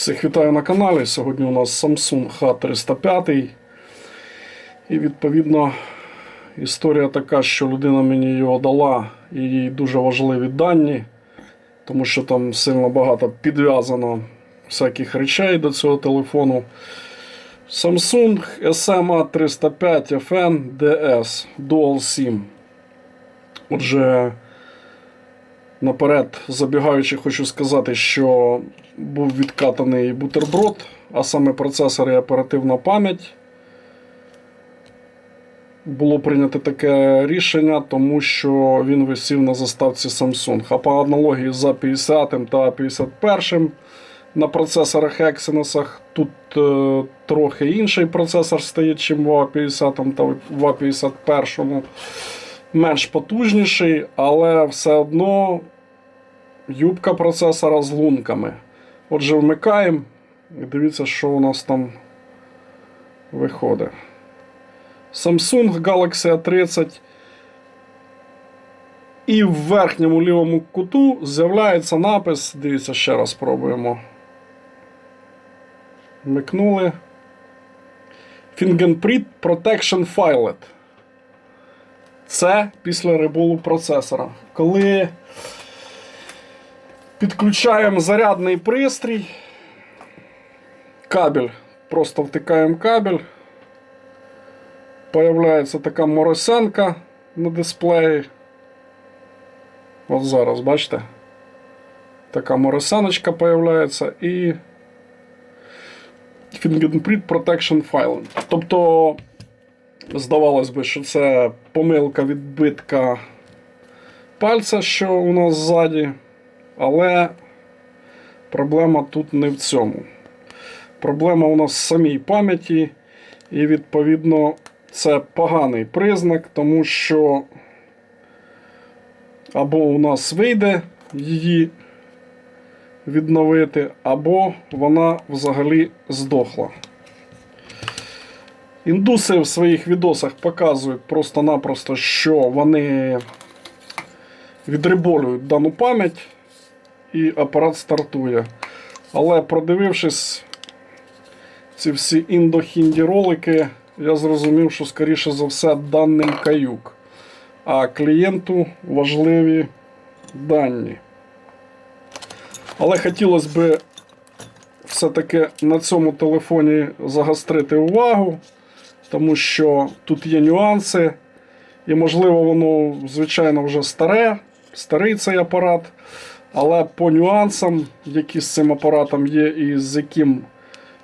Всіх вітаю на каналі. Сьогодні у нас Samsung H305. І відповідно історія така, що людина мені його дала, і їй дуже важливі дані, тому що там сильно багато підв'язано всяких речей до цього телефону. Samsung SMA 305 FN DS Dual SIM. Отже, Наперед, забігаючи, хочу сказати, що був відкатаний бутерброд, а саме процесор і оперативна пам'ять. Було прийнято таке рішення, тому що він висів на заставці Samsung. А по аналогії за 50 та 51 на процесорах Exynos тут е, трохи інший процесор стоїть, чим в А50 та в А51 менш потужніший, але все одно юбка процесора з лунками. Отже, вмикаємо і дивіться, що у нас там виходить. Samsung Galaxy A30. І в верхньому лівому куту з'являється напис. Дивіться, ще раз спробуємо. Вмикнули. Fingerprint Protection Filet. Це після ребулу процесора. Коли підключаємо зарядний пристрій, кабель, просто втикаємо кабель, появляється така моросянка на дисплеї. От зараз, бачите? Така моросяночка появляється і Fingerprint Protection File. Тобто Здавалось би, що це помилка відбитка пальця, що у нас ззаді. Але проблема тут не в цьому. Проблема у нас в самій пам'яті, і, відповідно, це поганий признак, тому що або у нас вийде її відновити, або вона взагалі здохла. Індуси в своїх відосах показують просто-напросто, що вони відриболюють дану пам'ять і апарат стартує. Але продивившись ці всі індохінді ролики, я зрозумів, що, скоріше за все, даним каюк. А клієнту важливі дані. Але хотілося б все-таки на цьому телефоні загострити увагу тому що тут є нюанси, і, можливо, воно, звичайно, вже старе, старий цей апарат. Але по нюансам, які з цим апаратом є, і з яким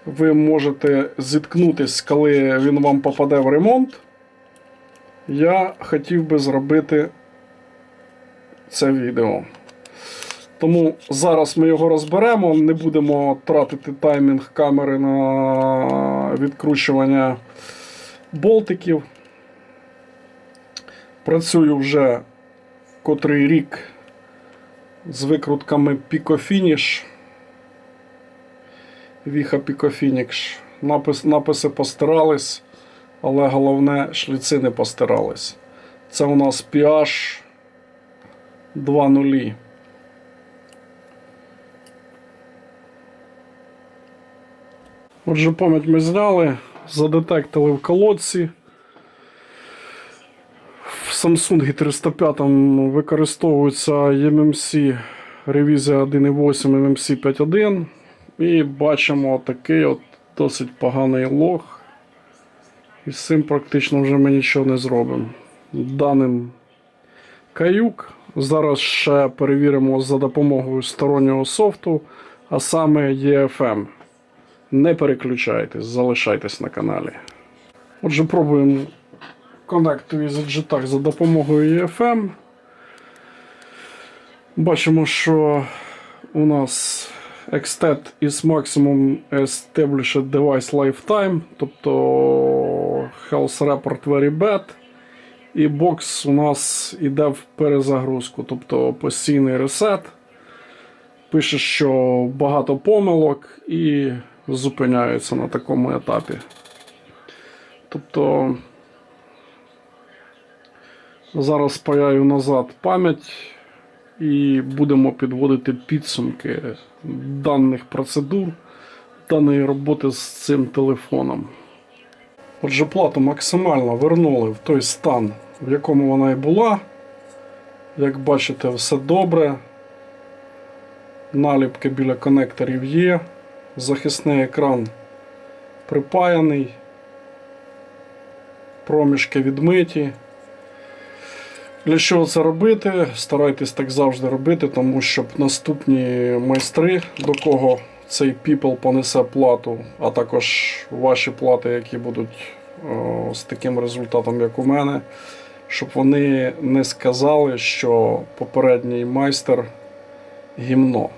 ви можете зіткнутися, коли він вам попаде в ремонт, я хотів би зробити це відео. Тому зараз ми його розберемо, не будемо тратити таймінг камери на відкручування болтиків. Працюю вже котрий рік з викрутками Picofinish. Віха Picofinish. Напис, написи постирались, але головне шліци не постирались. Це у нас PH 2.0. Отже, пам'ять ми зняли задетектили в колодці. В Samsung 305 використовується MMC ревізія 1.8 MMC 5.1. І бачимо такий от досить поганий лог. І з цим практично вже ми нічого не зробимо. Даним каюк. Зараз ще перевіримо за допомогою стороннього софту, а саме EFM. Не переключайтесь, залишайтесь на каналі. Отже, пробуємо with Digitax за допомогою EFM. Бачимо, що у нас Extend is maximum established device lifetime, тобто Health Report very bad. І бокс у нас йде в перезагрузку, тобто постійний ресет. Пише, що багато помилок і зупиняються на такому етапі. Тобто зараз спаяю назад пам'ять і будемо підводити підсумки даних процедур даної роботи з цим телефоном. Отже, плату максимально вернули в той стан, в якому вона і була. Як бачите, все добре. Наліпки біля конекторів є. Захисний екран припаяний. Проміжки відмиті. Для чого це робити? Старайтесь так завжди робити, тому щоб наступні майстри, до кого цей People понесе плату, а також ваші плати, які будуть о, з таким результатом, як у мене, щоб вони не сказали, що попередній майстер гімно.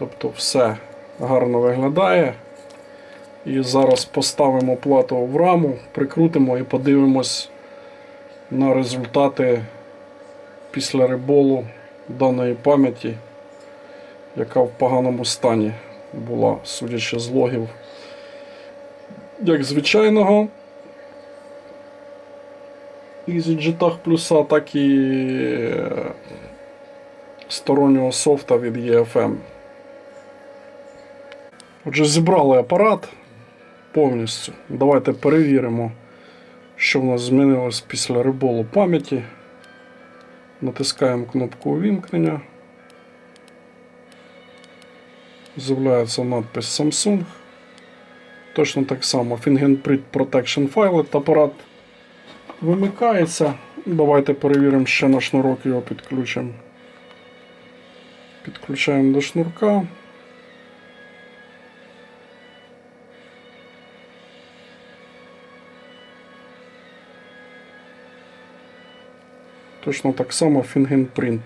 Тобто все гарно виглядає. І зараз поставимо плату в раму, прикрутимо і подивимось на результати після риболу даної пам'яті, яка в поганому стані була, судячи з логів, як звичайного EasyJet плюса, так і е, стороннього софта від EFM. Отже, зібрали апарат повністю. Давайте перевіримо, що в нас змінилось після риболу пам'яті. Натискаємо кнопку увімкнення. З'являється надпис Samsung. Точно так само Fingerprint Protection File. Апарат вимикається. Давайте перевіримо ще на шнурок його підключимо. Підключаємо до шнурка. Точно так само Fingerprint.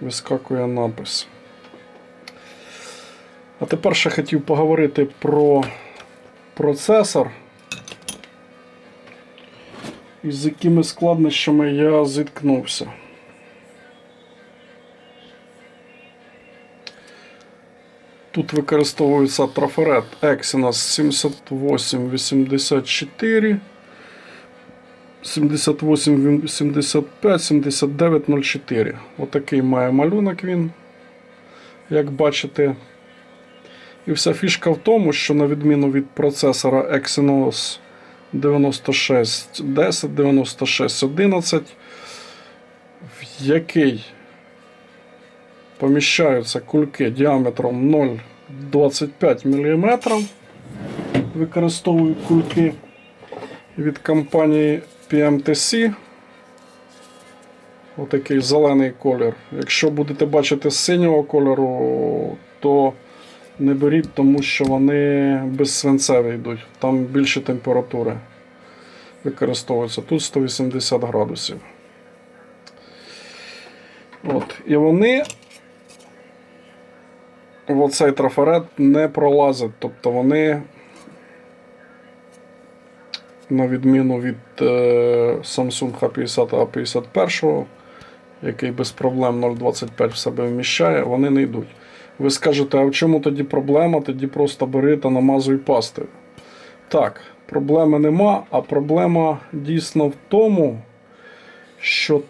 Вискакує напис. А тепер ще хотів поговорити про процесор, із якими складнощами я зіткнувся. Тут використовується трафарет Exynos 7884. 78, 75, 79, 04. Отакий має малюнок він, як бачите. І вся фішка в тому, що на відміну від процесора Exynos 9610, 9611, в який поміщаються кульки діаметром 0,25 мм. Використовую кульки від компанії PMTC. Отакий зелений колір. Якщо будете бачити синього кольору, то не беріть, тому що вони безсвинцеві йдуть. Там більше температури використовуються. Тут 180 градусів. От. І вони в оцей трафарет не пролазять. Тобто вони на відміну від е, Samsung H50 A51, який без проблем 0,25 в себе вміщає, вони не йдуть. Ви скажете, а в чому тоді проблема? Тоді просто бери та намазуй пастою. Так, проблеми нема, а проблема дійсно в тому, що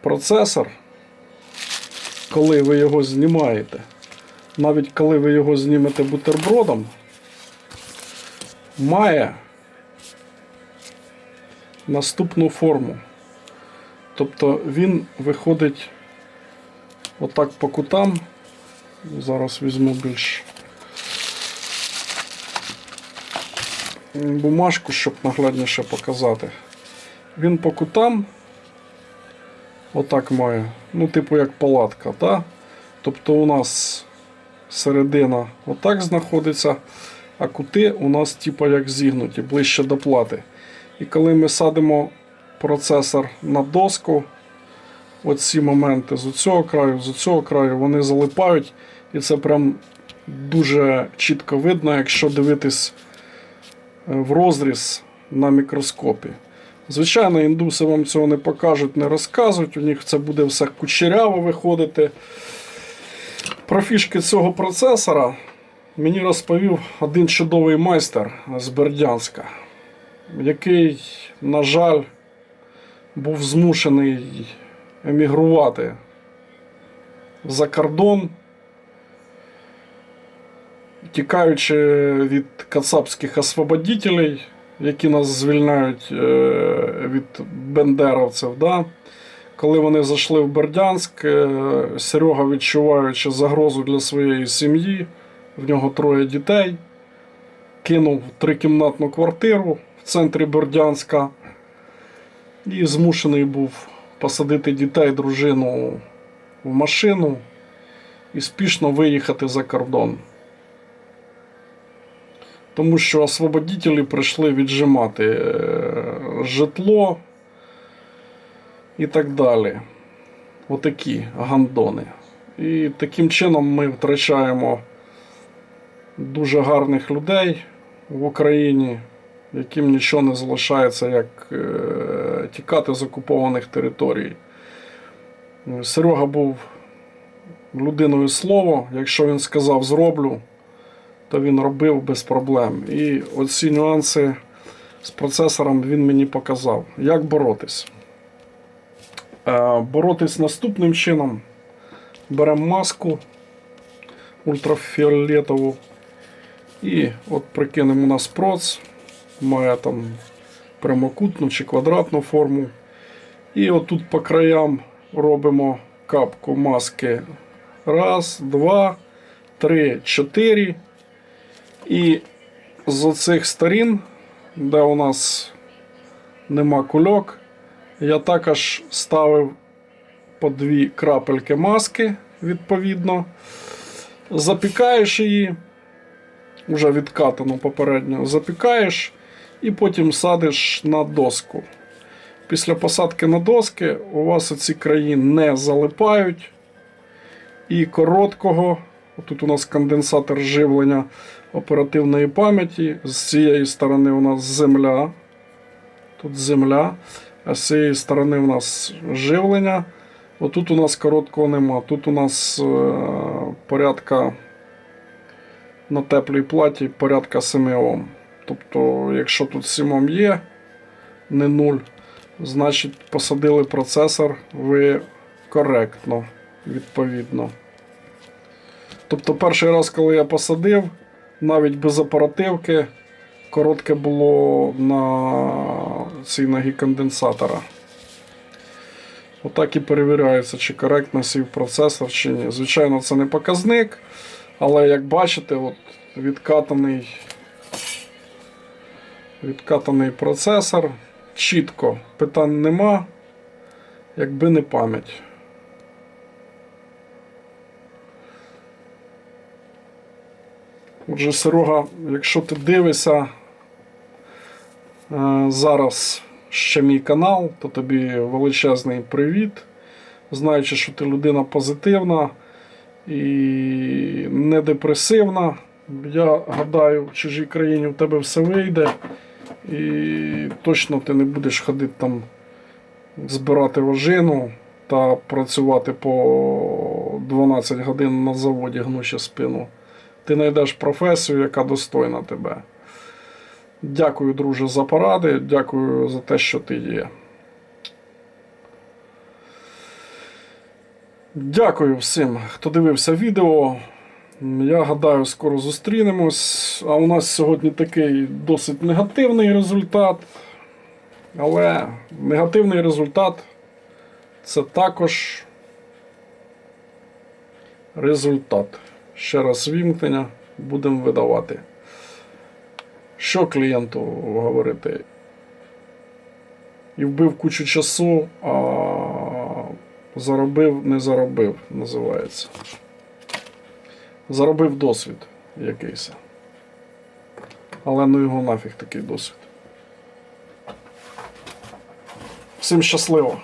процесор, коли ви його знімаєте, навіть коли ви його знімете бутербродом, має наступну форму. Тобто він виходить отак по кутам. Зараз візьму більш бумажку, щоб наглядніше показати. Він по кутам отак має, ну, типу як палатка, так? Тобто у нас середина отак знаходиться, а кути у нас типу як зігнуті, ближче до плати. І коли ми садимо процесор на доску, оці моменти з цього краю, з цього краю, вони залипають, і це прям дуже чітко видно, якщо дивитись е, в розріз на мікроскопі. Звичайно, індуси вам цього не покажуть, не розкажуть, у них це буде все кучеряво виходити. Про фішки цього процесора мені розповів один чудовий майстер з Бердянська який, на жаль, був змушений емігрувати за кордон. тікаючи від кацапських освободителей, які нас звільняють е, від бендеровців. Да? Коли вони зайшли в Бердянськ, е, Серега, відчуваючи загрозу для своєї сім'ї, в нього троє дітей, кинув трикімнатну квартиру в центрі Бердянська і змушений був посадити дітей, дружину в машину і спішно виїхати за кордон. Тому що освободителі прийшли віджимати е, житло і так далі. Отакі гандони. І таким чином ми втрачаємо дуже гарних людей в Україні, яким нічого не залишається, як е, тікати з окупованих територій. Серега був людиною слова. Якщо він сказав зроблю, то він робив без проблем. І оці нюанси з процесором він мені показав. Як боротись? Е, Боротись наступним чином. Беремо маску ультрафіолетову. І от прикинемо на проц. Має там прямокутну чи квадратну форму. І отут по краям робимо капку маски. Раз, два, три, чотири. І з оцих сторін, де у нас нема кульок, я також ставив по дві крапельки маски, відповідно. Запікаєш її, вже відкатану попередньо, запікаєш і потім садиш на доску. Після посадки на доски у вас ці краї не залипають. І короткого, тут у нас конденсатор живлення оперативної пам'яті. З цієї сторони у нас земля. Тут земля. А з цієї сторони у нас живлення. Отут у нас короткого нема. Тут у нас е, порядка на теплій платі порядка 7 Ом. Тобто, якщо тут 7 Ом є, не 0, значить посадили процесор ви коректно, відповідно. Тобто, перший раз, коли я посадив, навіть без оперативки, коротке було на цій ногі конденсатора. Отак і перевіряється, чи коректно сів процесор, чи ні. Звичайно, це не показник, але як бачите, от відкатаний, відкатаний процесор. Чітко, питань нема, якби не пам'ять. Отже, Серега, якщо ти дивишся е, зараз ще мій канал, то тобі величезний привіт. Знаючи, що ти людина позитивна і не депресивна. Я гадаю, в чужій країні в тебе все вийде. І точно ти не будеш ходити там збирати ожину та працювати по 12 годин на заводі, гнучи спину. Ти знайдеш професію, яка достойна тебе. Дякую, друже, за поради. Дякую за те, що ти є. Дякую всім, хто дивився відео. Я гадаю, скоро зустрінемось. А у нас сьогодні такий досить негативний результат. Але негативний результат це також результат. Ще раз вімкнення будемо видавати. Що клієнту говорити? І вбив кучу часу, а заробив, не заробив, називається. Заробив досвід якийсь. Але ну його нафіг такий досвід. Всім щасливо!